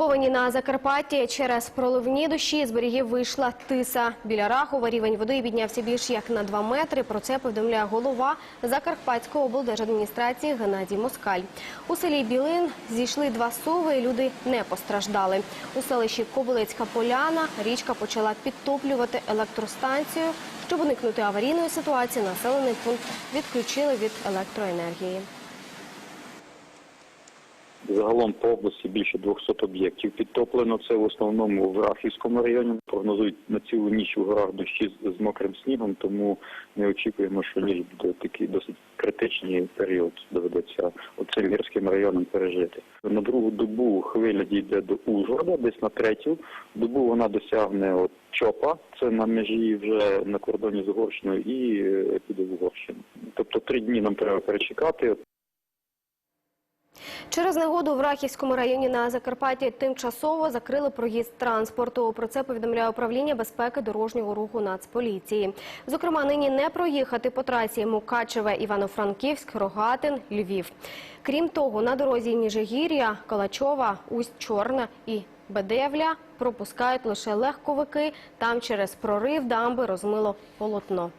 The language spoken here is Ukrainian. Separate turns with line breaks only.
Повені на Закарпатті через проливні дощі з берегів вийшла тиса. Біля Рахова рівень води піднявся більш як на 2 метри. Про це повідомляє голова Закарпатської облдержадміністрації Геннадій Москаль. У селі Білин зійшли два сови, і люди не постраждали. У селищі Кобилецька Поляна річка почала підтоплювати електростанцію. Щоб уникнути аварійної ситуації, населений пункт відключили від електроенергії.
Загалом по області більше 200 об'єктів підтоплено. Це в основному в Рахівському районі. Прогнозують на цілу ніч у горах дощі з- мокрим снігом, тому ми очікуємо, що ніч буде такий досить критичний період. Доведеться оцим гірським районам пережити. На другу добу хвиля дійде до Ужгорода, десь на третю добу вона досягне от Чопа, це на межі вже на кордоні з Угорщиною, і е, піде в Угорщину. Тобто три дні нам треба перечекати.
Через негоду в Рахівському районі на Закарпатті тимчасово закрили проїзд транспорту. Про це повідомляє управління безпеки дорожнього руху Нацполіції. Зокрема, нині не проїхати по трасі Мукачеве, Івано-Франківськ, Рогатин, Львів. Крім того, на дорозі Ніжегір'я, Калачова, Усть Чорна і Бедевля пропускають лише легковики. Там через прорив дамби розмило полотно.